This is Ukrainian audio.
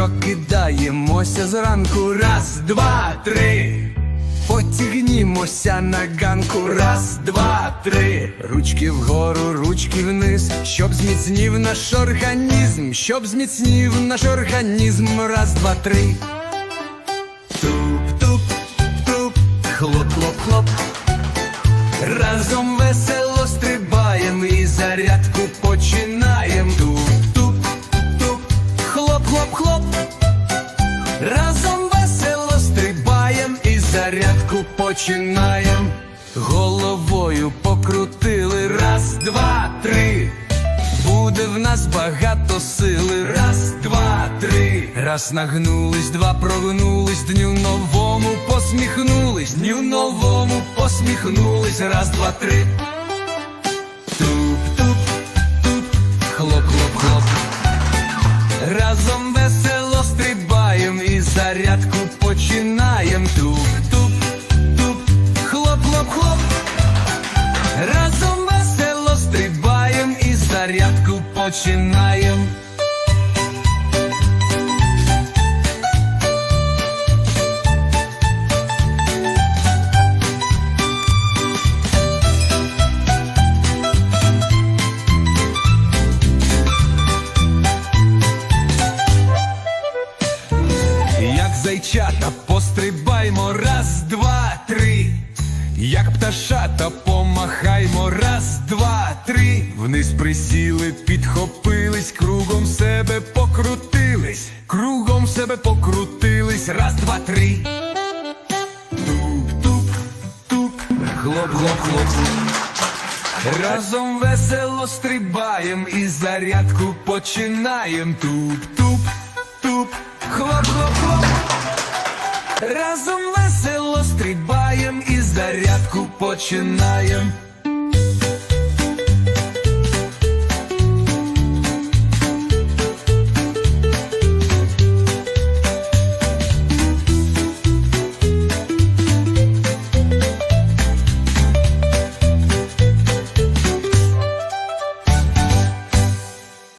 прокидаємося зранку. Раз, два, три. Потягнімося на ганку. Раз, два, три. Ручки вгору, ручки вниз. Щоб зміцнів наш організм, щоб зміцнів наш організм. Раз, два, три. Туп-туп, туп, хлоп-хлоп-хлоп. Разом зарядку починаєм. Головою покрутили. Раз, два, три. Буде в нас багато сили. Раз, два, три. Раз нагнулись, два прогнулись, дню новому посміхнулись, дню новому посміхнулись. Раз, два, три. Туп-туп, туп, хлоп-хлоп-хлоп. Разом весело стрибаєм і зарядку починаєм. Туп, і зарядку. Як зайчата пострибаймо, раз, два, три. Як пташата помахаймо, раз, два, три. Вниз присіли, підхопились, кругом себе покрутились, кругом себе покрутились, раз, два, три. Туп-туп, туп, хлоп-хлоп-хлоп. Разом весело стрибаєм і зарядку починаєм. Туп-туп, туп, хлоп-хлоп-хлоп. Разом весело стрибаєм і зарядку починаєм.